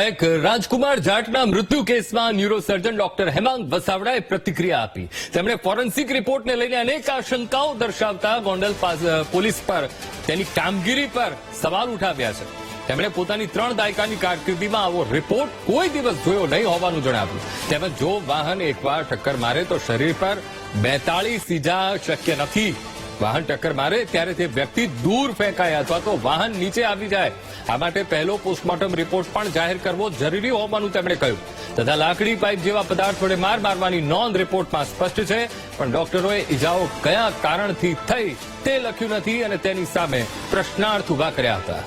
એક રાજકુમાર જાટના મૃત્યુ કેસમાં ન્યુરોસર્જન ડોક્ટર હેમાંગ વસાવડાએ પ્રતિક્રિયા આપી. તેમણે ફોરેન્સિક રિપોર્ટને લઈને અનેક આશંકાઓ દર્શાવતા ગોંડલ પોલીસ પર તેની કામગીરી પર સવાલ ઉઠાવ્યા છે. તેમણે પોતાની ત્રણ દાયકાની કારકિર્દીમાં આવો રિપોર્ટ કોઈ દિવસ જોયો નહીં હોવાનું જણાવ્યું. તેમજ જો વાહન એકવાર ટક્કર મારે તો શરીર પર બેતાળીસ ઈજા શક્ય નથી. વાહન ટક્કર મારે ત્યારે તે વ્યક્તિ દૂર ફેંકાય અથવા તો વાહન નીચે આવી જાય. આ માટે પહેલો પોસ્ટમોર્ટમ રિપોર્ટ પણ જાહેર કરવો જરૂરી હોવાનું તેમણે કહ્યું. તથા લાકડી પાઇપ જેવા પદાર્થ વડે માર મારવાની નોંધ રિપોર્ટમાં સ્પષ્ટ છે. પણ ડોક્ટરોએ ઇજાઓ કયા કારણથી થઈ તે લખ્યું નથી અને તેની સામે પ્રશ્નાર્થ ઊભા કર્યા હતા.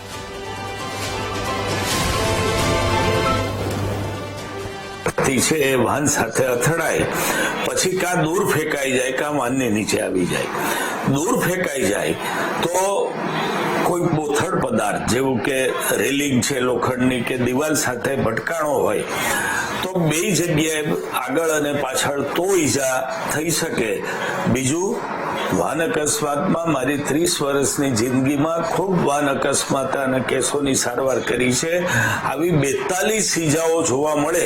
છે એ વાહન સાથે અથડાય. પછી કાં દૂર ફેંકાઈ જાય, કાં વાહનની નીચે આવી જાય. દૂર ફેંકાઈ જાય, તો કોઈ બોથડ પદાર્થ, જેવું કે રેલિંગ છે લોખંડની કે દિવાલ સાથે ભટકાણો હોય, તો બે જગ્યાએ આગળ અને પાછળ તો ઈજા થઈ શકે. બીજું વાહન અકસ્માતમાં મારી ત્રીસ વર્ષની જિંદગીમાં ખૂબ વાન અકસ્માત અને કેસોની સારવાર કરી છે. આવી બેતાલીસ ઈજાઓ જોવા મળે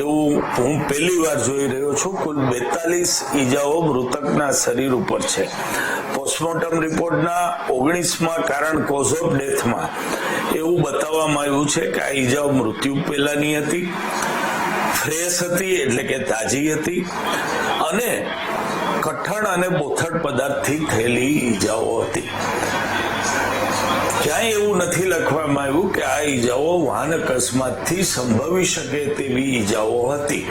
એવું હું પહેલી વાર જોઈ રહ્યો છું. કુલ બેતાલીસ ઈજાઓ મૃતકના શરીર ઉપર છે. પોસ્ટમોર્ટમ રિપોર્ટના ઓગણીસમાં કારણ કોઝ ઓફ ડેથમાં એવું બતાવવામાં આવ્યું છે કે આ ઈજાઓ મૃત્યુ પહેલાની હતી, ફ્રેશ હતી એટલે કે તાજી હતી અને કઠણ અને બોથડ પદાર્થથી થયેલી ઈજાઓ હતી. ક્યાંય એવું નથી લખવામાં આવ્યું કે આ ઈજાઓ વાહન અકસ્માતથી સંભવી શકે તેવી ઈજાઓ હતી.